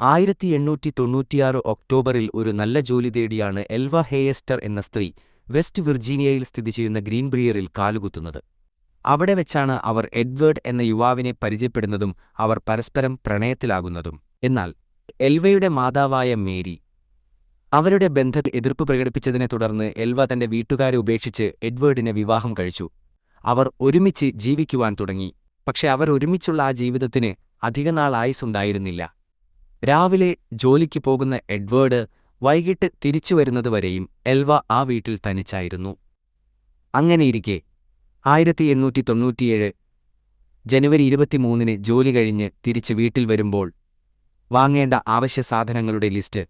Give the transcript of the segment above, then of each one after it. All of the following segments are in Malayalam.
ആയിരത്തി എണ്ണൂറ്റി തൊണ്ണൂറ്റിയാറ് ഒക്ടോബറിൽ ഒരു നല്ല ജോലി തേടിയാണ് എൽവ ഹേയസ്റ്റർ എന്ന സ്ത്രീ വെസ്റ്റ് വിർജീനിയയിൽ സ്ഥിതി ചെയ്യുന്ന ഗ്രീൻബ്രിയറിൽ കാലുകുത്തുന്നത്. അവിടെ വെച്ചാണ് അവർ എഡ്വേർഡ് എന്ന യുവാവിനെ പരിചയപ്പെടുന്നതും അവർ പരസ്പരം പ്രണയത്തിലാകുന്നതും. എന്നാൽ എൽവയുടെ മാതാവായ മേരി അവരുടെ ബന്ധത്തിൽ എതിർപ്പ് പ്രകടിപ്പിച്ചതിനെ തുടർന്ന് എൽവ തന്റെ വീട്ടുകാരെ ഉപേക്ഷിച്ച് എഡ്വേർഡിനെ വിവാഹം കഴിച്ചു. അവർ ഒരുമിച്ച് ജീവിക്കുവാൻ തുടങ്ങി. പക്ഷെ അവർ ഒരുമിച്ചുള്ള ആ ജീവിതത്തിന് അധികനാൾ രാവിലെ ജോലിക്ക് പോകുന്ന എഡ്വേർഡ് വൈകിട്ട് തിരിച്ചുവരുന്നതുവരെയും എൽവ ആ വീട്ടിൽ തനിച്ചായിരുന്നു. അങ്ങനെയിരിക്കെ ആയിരത്തി എണ്ണൂറ്റി തൊണ്ണൂറ്റിയേഴ് ജനുവരി ഇരുപത്തിമൂന്നിന് ജോലി കഴിഞ്ഞ് തിരിച്ച് വീട്ടിൽ വരുമ്പോൾ വാങ്ങേണ്ട ആവശ്യ സാധനങ്ങളുടെ ലിസ്റ്റ്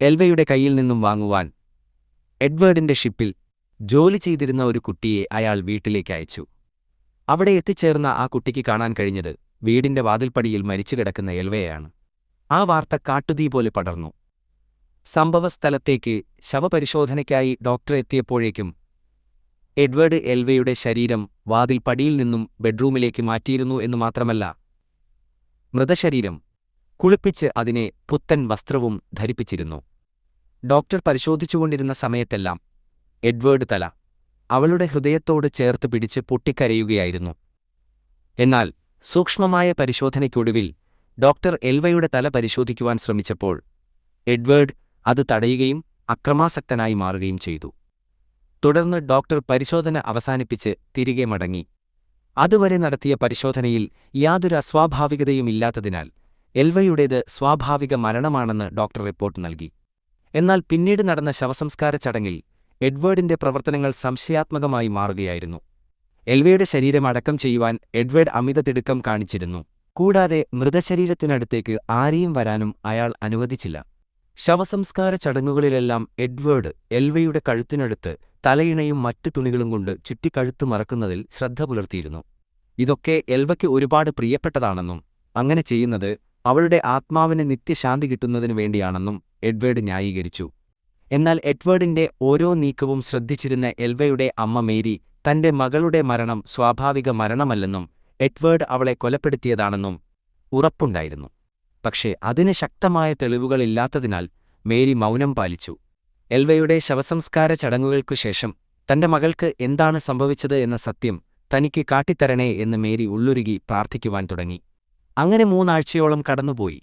എൽവയുടെ കയ്യിൽ നിന്നും വാങ്ങുവാൻ എഡ്വേർഡിന്റെ ഷിപ്പിൽ ജോലി ചെയ്തിരുന്ന ഒരു കുട്ടിയെ അയാൾ വീട്ടിലേക്ക് അയച്ചു. അവിടെ എത്തിച്ചേർന്ന ആ കുട്ടിക്ക് കാണാൻ കഴിഞ്ഞത് വീടിന്റെ വാതിൽപ്പടിയിൽ മരിച്ചുകിടക്കുന്ന എൽവയെയാണ്. ആ വാർത്ത കാട്ടുതീ പോലെ പടർന്നു. സംഭവസ്ഥലത്തേക്ക് ശവപരിശോധനയ്ക്കായി ഡോക്ടർ എത്തിയപ്പോഴേക്കും എഡ്വേർഡ് എൽവയുടെ ശരീരം വാതിൽ പടിയിൽ നിന്നും ബെഡ്റൂമിലേക്ക് മാറ്റിയിരുന്നു എന്നു മാത്രമല്ല മൃതശരീരം കുളിപ്പിച്ച് അതിനെ പുത്തൻ വസ്ത്രവും ധരിപ്പിച്ചിരുന്നു. ഡോക്ടർ പരിശോധിച്ചുകൊണ്ടിരുന്ന സമയത്തെല്ലാം എഡ്വേർഡ് തല അവളുടെ ഹൃദയത്തോട് ചേർത്ത് പിടിച്ച് പൊട്ടിക്കരയുകയായിരുന്നു. എന്നാൽ സൂക്ഷ്മമായ പരിശോധനയ്ക്കൊടുവിൽ ഡോക്ടർ എൽവയുടെ തല പരിശോധിക്കുവാൻ ശ്രമിച്ചപ്പോൾ എഡ്വേർഡ് അത് തടയുകയും അക്രമാസക്തനായി മാറുകയും ചെയ്തു. തുടർന്ന് ഡോക്ടർ പരിശോധന അവസാനിപ്പിച്ച് തിരികെ മടങ്ങി. അതുവരെ നടത്തിയ പരിശോധനയിൽ യാതൊരു അസ്വാഭാവികതയുമില്ലാത്തതിനാൽ എൽവയുടേത് സ്വാഭാവിക മരണമാണെന്ന് ഡോക്ടർ റിപ്പോർട്ട് നൽകി. എന്നാൽ പിന്നീട് നടന്ന ശവസംസ്കാര ചടങ്ങിൽ എഡ്വേർഡിന്റെ പ്രവർത്തനങ്ങൾ സംശയാത്മകമായി മാറുകയായിരുന്നു. എൽവയുടെ ശരീരം അടക്കം ചെയ്യുവാൻ എഡ്വേർഡ് അമിത തിടുക്കം കാണിച്ചിരുന്നു. കൂടാതെ മൃതശരീരത്തിനടുത്തേക്ക് ആരെയും വരാനും അയാൾ അനുവദിച്ചില്ല. ശവസംസ്കാര ചടങ്ങുകളിലെല്ലാം എഡ്വേർഡ് എൽവയുടെ കഴുത്തിനടുത്ത് തലയിണയും മറ്റു തുണികളും കൊണ്ട് ചുറ്റിക്കഴുത്ത് മറക്കുന്നതിൽ ശ്രദ്ധ പുലർത്തിയിരുന്നു. ഇതൊക്കെ എൽവയ്ക്ക് ഒരുപാട് പ്രിയപ്പെട്ടതാണെന്നും അങ്ങനെ ചെയ്യുന്നത് അവളുടെ ആത്മാവിന് നിത്യശാന്തി കിട്ടുന്നതിനു വേണ്ടിയാണെന്നും എഡ്വേർഡ് ന്യായീകരിച്ചു. എന്നാൽ എഡ്വേർഡിന്റെ ഓരോ നീക്കവും ശ്രദ്ധിച്ചിരുന്ന എൽവയുടെ അമ്മ മേരി തന്റെ മകളുടെ മരണം സ്വാഭാവിക മരണമല്ലെന്നും എഡ്വേർഡ് അവളെ കൊലപ്പെടുത്തിയതാണെന്നും ഉറപ്പുണ്ടായിരുന്നു. പക്ഷേ അതിന് ശക്തമായ തെളിവുകളില്ലാത്തതിനാൽ മേരി മൗനം പാലിച്ചു. എൽവയുടെ ശവസംസ്കാര ചടങ്ങുകൾക്കുശേഷം തന്റെ മകൾക്ക് എന്താണ് സംഭവിച്ചത് എന്ന സത്യം തനിക്ക് കാട്ടിത്തരണേ എന്ന് മേരി ഉള്ളുരുകി പ്രാർത്ഥിക്കുവാൻ തുടങ്ങി. അങ്ങനെ മൂന്നാഴ്ചയോളം കടന്നുപോയി.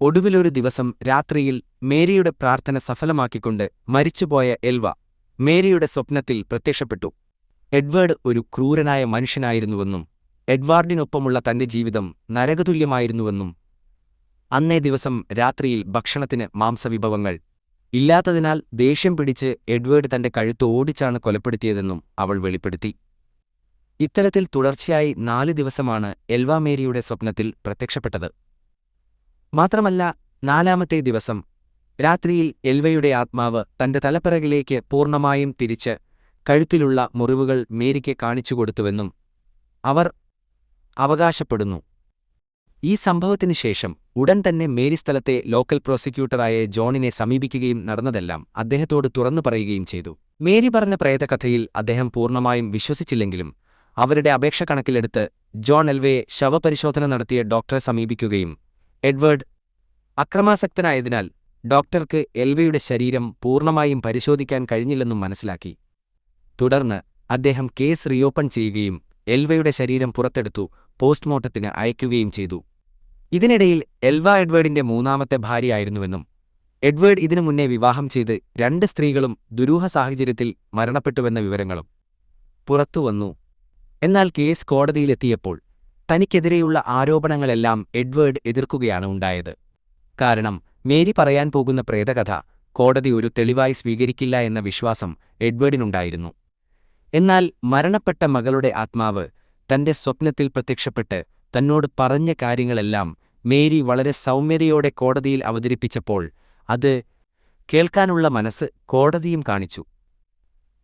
ഒടുവിലൊരു ദിവസം രാത്രിയിൽ മേരിയുടെ പ്രാർത്ഥന സഫലമാക്കിക്കൊണ്ട് മരിച്ചുപോയ എൽവ മേരിയുടെ സ്വപ്നത്തിൽ പ്രത്യക്ഷപ്പെട്ടു. എഡ്വേർഡ് ഒരു ക്രൂരനായ മനുഷ്യനായിരുന്നുവെന്നും എഡ്വാർഡിനൊപ്പമുള്ള തന്റെ ജീവിതം നരകതുല്യമായിരുന്നുവെന്നും അന്നേ ദിവസം രാത്രിയിൽ ഭക്ഷണത്തിന് മാംസവിഭവങ്ങൾ ഇല്ലാത്തതിനാൽ ദേഷ്യം പിടിച്ച് എഡ്വേർഡ് തന്റെ കഴുത്ത് ഓടിച്ചാണ് കൊലപ്പെടുത്തിയതെന്നും അവൾ വെളിപ്പെടുത്തി. ഇത്തരത്തിൽ തുടർച്ചയായി നാല് ദിവസമാണ് എൽവാമേരിയുടെ സ്വപ്നത്തിൽ പ്രത്യക്ഷപ്പെട്ടത്. മാത്രമല്ല നാലാമത്തെ ദിവസം രാത്രിയിൽ എൽവയുടെ ആത്മാവ് തന്റെ തലപ്പിറകിലേക്ക് പൂർണമായും തിരിച്ച് കഴുത്തിലുള്ള മുറിവുകൾ മേരിക്ക് കാണിച്ചുകൊടുത്തുവെന്നും അവർ അവകാശപ്പെടുന്നു. ഈ സംഭവത്തിനു ശേഷം ഉടൻ തന്നെ മേരി സ്ഥലത്തെ ലോക്കൽ പ്രോസിക്യൂട്ടറായ ജോണിനെ സമീപിക്കുകയും നടന്നതെല്ലാം അദ്ദേഹത്തോട് തുറന്നു പറയുകയും ചെയ്തു. മേരി പറഞ്ഞ പ്രേതകഥയിൽ അദ്ദേഹം പൂർണമായും വിശ്വസിച്ചില്ലെങ്കിലും അവരുടെ അപേക്ഷ കണക്കിലെടുത്ത് ജോൺ എൽവയെ ശവപരിശോധന നടത്തിയ ഡോക്ടറെ സമീപിക്കുകയും എഡ്വേർഡ് അക്രമാസക്തനായതിനാൽ ഡോക്ടർക്ക് എൽവയുടെ ശരീരം പൂർണമായും പരിശോധിക്കാൻ കഴിഞ്ഞില്ലെന്നും മനസ്സിലാക്കി. തുടർന്ന് അദ്ദേഹം കേസ് റീഓപ്പൺ ചെയ്യുകയും എൽവയുടെ ശരീരം പുറത്തെടുത്തു പോസ്റ്റ്മോർട്ടത്തിന് അയക്കുകയും ചെയ്തു. ഇതിനിടയിൽ എൽവ എഡ്വേർഡിന്റെ മൂന്നാമത്തെ ഭാര്യയായിരുന്നുവെന്നും എഡ്വേർഡ് ഇതിനു മുന്നേ വിവാഹം ചെയ്ത് രണ്ട് സ്ത്രീകളും ദുരൂഹ സാഹചര്യത്തിൽ മരണപ്പെട്ടുവെന്ന വിവരങ്ങളും പുറത്തുവന്നു എന്നാൽ കേസ് കോടതിയിലെത്തിയപ്പോൾ തനിക്കെതിരെയുള്ള ആരോപണങ്ങളെല്ലാം എഡ്വേർഡ് എതിർക്കുകയാണ് ഉണ്ടായത്. കാരണം മേരി പറയാൻ പോകുന്ന പ്രേതകഥ കോടതി ഒരു തെളിവായി സ്വീകരിക്കില്ല എന്ന വിശ്വാസം എഡ്വേർഡിനുണ്ടായിരുന്നു. എന്നാൽ മരണപ്പെട്ട മകളുടെ ആത്മാവ് തന്റെ സ്വപ്നത്തിൽ പ്രത്യക്ഷപ്പെട്ട് തന്നോട് പറഞ്ഞ കാര്യങ്ങളെല്ലാം മേരി വളരെ സൗമ്യതയോടെ കോടതിയിൽ അവതരിപ്പിച്ചപ്പോൾ അത് കേൾക്കാനുള്ള മനസ്സ് കോടതിയും കാണിച്ചു.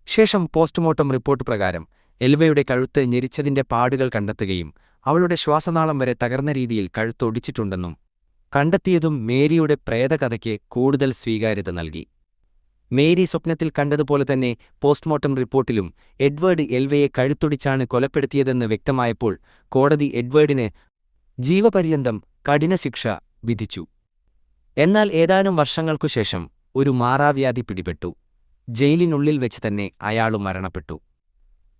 ശേഷം പോസ്റ്റ്മോർട്ടം റിപ്പോർട്ട് പ്രകാരം എൽവയുടെ കഴുത്ത് ഞെരിച്ചതിന്റെ പാടുകൾ കണ്ടെത്തുകയും അവളുടെ ശ്വാസനാളം വരെ തകർന്ന രീതിയിൽ കഴുത്തൊടിച്ചിട്ടുണ്ടെന്നും കണ്ടെത്തിയതും മേരിയുടെ പ്രേതകഥയ്ക്ക് കൂടുതൽ സ്വീകാര്യത നൽകി. മേരി സ്വപ്നത്തിൽ കണ്ടതുപോലെ തന്നെ പോസ്റ്റ്മോർട്ടം റിപ്പോർട്ടിലും എഡ്വേർഡ് എൽവയെ കഴുത്തൊടിച്ചാണ് കൊലപ്പെടുത്തിയതെന്ന് വ്യക്തമായപ്പോൾ കോടതി എഡ്വേർഡിന് ജീവപര്യന്തം കഠിനശിക്ഷ വിധിച്ചു. എന്നാൽ ഏതാനും വർഷങ്ങൾക്കുശേഷം ഒരു മാറാവ്യാധി പിടിപെട്ടു. ജയിലിനുള്ളിൽ വെച്ച് തന്നെ അയാളും മരണപ്പെട്ടു.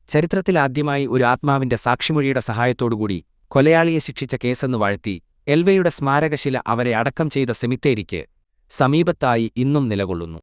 ചരിത്രത്തിലാദ്യമായി ഒരു ആത്മാവിന്റെ സാക്ഷിമൊഴിയുടെ സഹായത്തോടുകൂടി കൊലയാളിയെ ശിക്ഷിച്ച കേസെന്ന് വാഴ്ത്തി എൽവയുടെ സ്മാരകശില അവരെ അടക്കം ചെയ്ത സെമിത്തേരിക്ക് സമീപത്തായി ഇന്നും നിലകൊള്ളുന്നു.